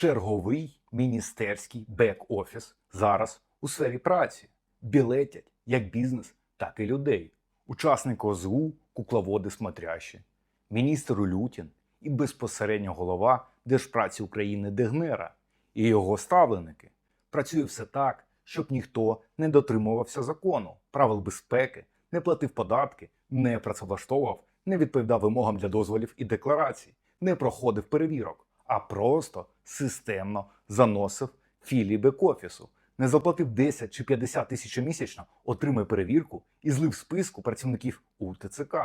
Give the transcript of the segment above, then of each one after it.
Черговий міністерський бек-офіс зараз у сфері праці. Білетять як бізнес, так і людей. Учасники ОЗУ, кукловоди смотрящі, міністр Улютін і безпосередньо голова Держпраці України Дегнера і його ставленики. Працює все так, щоб ніхто не дотримувався закону, правил безпеки, не платив податки, не працевлаштовував, не відповідав вимогам для дозволів і декларацій, не проходив перевірок, а просто системно заносив філії бек-офісу. Не заплатив 10 чи 50 тисяч місячно, отримає перевірку і злив списку працівників у ТЦК.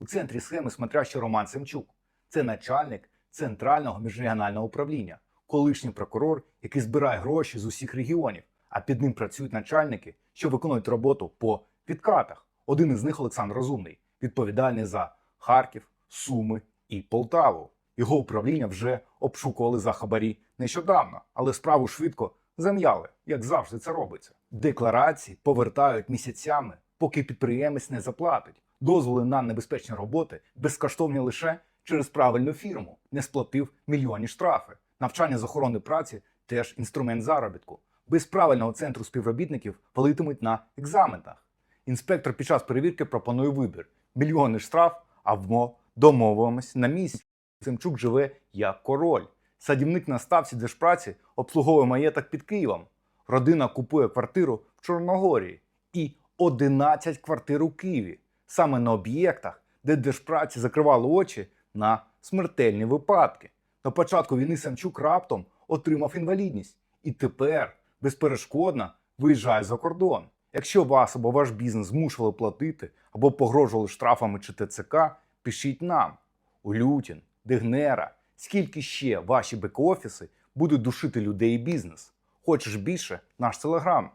У центрі схеми смотрящий Роман Семчук. Це начальник центрального міжрегіонального управління, колишній прокурор, який збирає гроші з усіх регіонів, а під ним працюють начальники, що виконують роботу по відкатах. Один із них Олександр Розумний, відповідальний за Харків, Суми і Полтаву. Його управління вже обшукували за хабарі нещодавно, але справу швидко зам'яли, як завжди це робиться. Декларації повертають місяцями, поки підприємець не заплатить. Дозволи на небезпечні роботи безкоштовні лише через правильну фірму, не сплатив мільйонні штрафи. Навчання з охорони праці теж інструмент заробітку. Без правильного центру співробітників валитимуть на екзаменах. Інспектор під час перевірки пропонує вибір: мільйонний штраф або домовимось на місці. Семчук живе як король. Садівник на ставці держпраці обслуговує маєток під Києвом. Родина купує квартиру в Чорногорії і 11 квартир у Києві, саме на об'єктах, де держпраці закривали очі на смертельні випадки. На початку війни Самчук раптом отримав інвалідність і тепер безперешкодно виїжджає за кордон. Якщо вас або ваш бізнес змушували платити або погрожували штрафами чи ТЦК, пишіть нам. Улютін, Дегнера, скільки ще ваші бек-офіси будуть душити людей і бізнес. Хочеш більше? Наш телеграм.